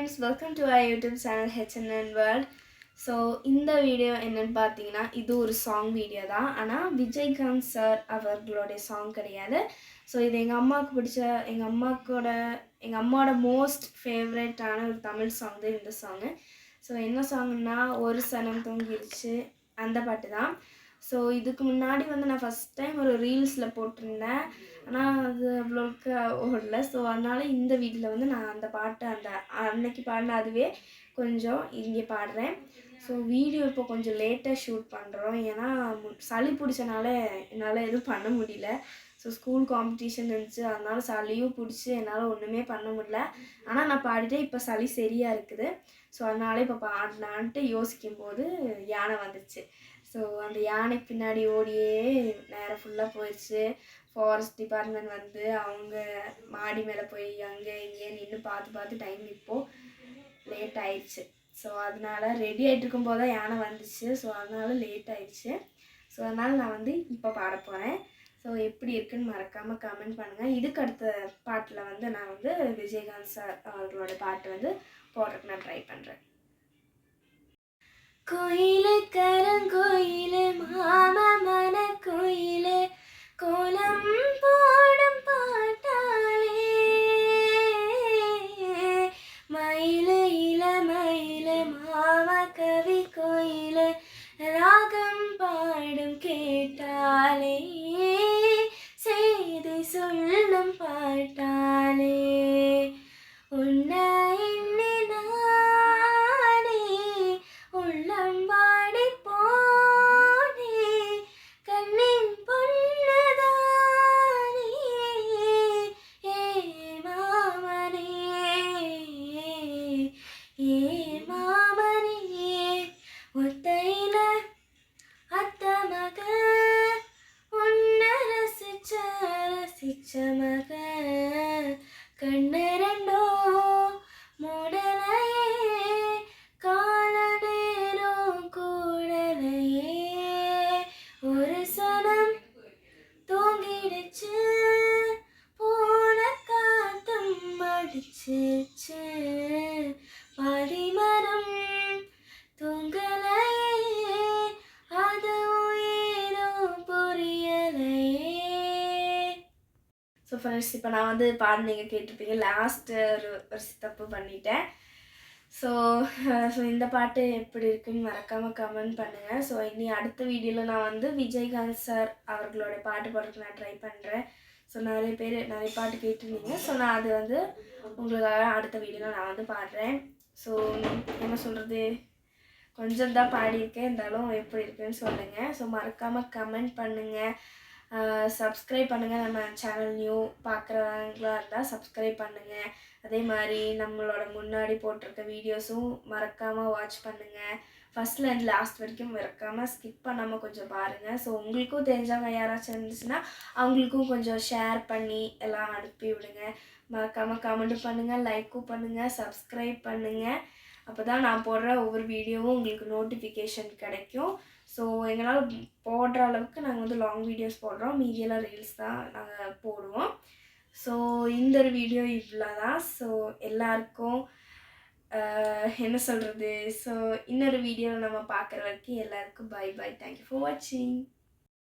Friends welcome to I YouTube channel HNN world so இந்த video என்னன்னு பார்த்தீங்கன்னா இது ஒரு சாங் வீடியோ தான். ஆனால் விஜயகாந்த் சார் அவர்களுடைய சாங் கிடையாது. ஸோ இது எங்கள் அம்மாவுக்கு பிடிச்ச எங்கள் அம்மாக்கோட எங்கள் அம்மாவோட மோஸ்ட் ஃபேவரட்டான ஒரு தமிழ் சாங் தான் இந்த சாங்கு ஸோ என்ன சாங்னா ஒரு சனம் தூங்கிடுச்சு அந்த பாட்டு தான். ஸோ இதுக்கு முன்னாடி வந்து நான் ஃபஸ்ட் டைம் ஒரு ரீல்ஸில் போட்டிருந்தேன். ஆனால் அது அவ்வளோக்கு ஓடல. ஸோ அதனால் இந்த வீட்டில் வந்து நான் அந்த பாட்டை அந்த அன்னைக்கு பாடின அதுவே கொஞ்சம் இங்கே பாடுறேன். ஸோ வீடியோ இப்போ கொஞ்சம் லேட்டாக ஷூட் பண்ணுறோம் ஏன்னா மு- சளி பிடிச்சனால என்னால் எதுவும் பண்ண முடியல. ஸோ ஸ்கூல் காம்படிஷன் இருந்துச்சு. அதனால சளியும் பிடிச்சி என்னால் ஒன்றுமே பண்ண முடியல. ஆனால் நான் பாடிட்டே இப்போ சளி சரியாக இருக்குது. ஸோ அதனால இப்போ பாடலான்ட்டு யோசிக்கும் போது யானை வந்துச்சு. ஸோ அந்த யானை பின்னாடி ஓடியே நேரம் ஃபுல்லாக போயிடுச்சு. ஃபாரஸ்ட் டிபார்ட்மெண்ட் வந்து அவங்க மாடி மேலே போய் அங்கே இங்கே நின்று பார்த்து பார்த்து டைம் இப்போது லேட் ஆயிடுச்சு. ஸோ அதனால் ரெடி ஆகிட்டு இருக்கும்போது தான் யானை வந்துச்சு. ஸோ அதனால லேட் ஆயிடுச்சு. ஸோ அதனால் நான் வந்து இப்போ பாட போகிறேன் ஸோ எப்படி இருக்குன்னு மறக்காமல் கமெண்ட் பண்ணுங்கள் இதுக்கு அடுத்த பாட்டில் வந்து நான் வந்து விஜயகாந்த் சார் அவர்களோட பாட்டு வந்து போடுறதுக்கு நான் ட்ரை பண்ணுறேன் கோயிலுக்கு சொல்லும் உன்னை நானே உள்ளம் வாடி போனே கண்ணின் பொண்ணுதானே ஏ மாமனே ஏ மாமனே ஒத்தையில அத்த மக உன்னை ரசிச்ச ரசிச்ச மக. கண்ணு ரெண்டோ மூடலையே கால நேரம் கூடலையே. ஒரு சனம் தூங்கிடுச்சு போன ஸோ ஃப்ரெண்ட்ஸ் இப்போ நான் வந்து பாடு நீங்கள் கேட்டிருப்பீங்க. லாஸ்ட்டு ஒரு ஒரு தப்பு பண்ணிட்டேன். ஸோ ஸோ இந்த பாட்டு எப்படி இருக்குன்னு மறக்காமல் கமெண்ட் பண்ணுங்கள் ஸோ இனி அடுத்த வீடியோவில் நான் வந்து விஜயகாந்த் சார் அவர்களோட பாட்டு பாடுறதுக்கு நான் ட்ரை பண்ணுறேன் ஸோ நிறைய பேர் நிறைய பாட்டு கேட்டிருந்தீங்க. ஸோ நான் அது வந்து உங்களுக்காக அடுத்த வீடியோவில் நான் வந்து பாடுறேன். ஸோ என்ன சொல்கிறது கொஞ்சம் தான் பாடியிருக்கேன். இருந்தாலும் எப்படி இருக்குன்னு சொல்லுங்கள் ஸோ மறக்காமல் கமெண்ட் பண்ணுங்கள் சப்ஸ்கிரைப் பண்ணுங்கள் நம்ம சேனல் நியூ பார்க்குறவங்களா இருந்தால் சப்ஸ்கிரைப் பண்ணுங்கள் அதே மாதிரி நம்மளோட முன்னாடி போட்டிருக்க வீடியோஸும் மறக்காமல் வாட்ச் பண்ணுங்கள் ஃபஸ்ட்லேருந்து லாஸ்ட் வரைக்கும் மறக்காமல் ஸ்கிப் பண்ணாமல் கொஞ்சம் பாருங்கள் ஸோ உங்களுக்கும் தெரிஞ்சவங்க யாராச்சும் இருந்துச்சுன்னா அவங்களுக்கும் கொஞ்சம் ஷேர் பண்ணி எல்லாம் அனுப்பி விடுங்க. மறக்காமல் கமெண்ட்டும் பண்ணுங்கள் லைக்கும் பண்ணுங்கள் சப்ஸ்கிரைப் பண்ணுங்கள் அப்போ தான் நான் போடுற ஒவ்வொரு வீடியோவும் உங்களுக்கு நோட்டிஃபிகேஷன் கிடைக்கும். ஸோ எங்களால் போடுற அளவுக்கு நாங்கள் வந்து லாங் வீடியோஸ் போடுறோம். மீதியெல்லாம் ரீல்ஸ் தான் நாங்கள் போடுவோம். ஸோ இந்த ஒரு வீடியோ இவ்வளோ தான் ஸோ எல்லாருக்கும் என்ன சொல்கிறது ஸோ இன்னொரு வீடியோவில் நம்ம பார்க்குற வரைக்கும் எல்லாருக்கும் பை பை தேங்க்யூ ஃபார் வாட்சிங்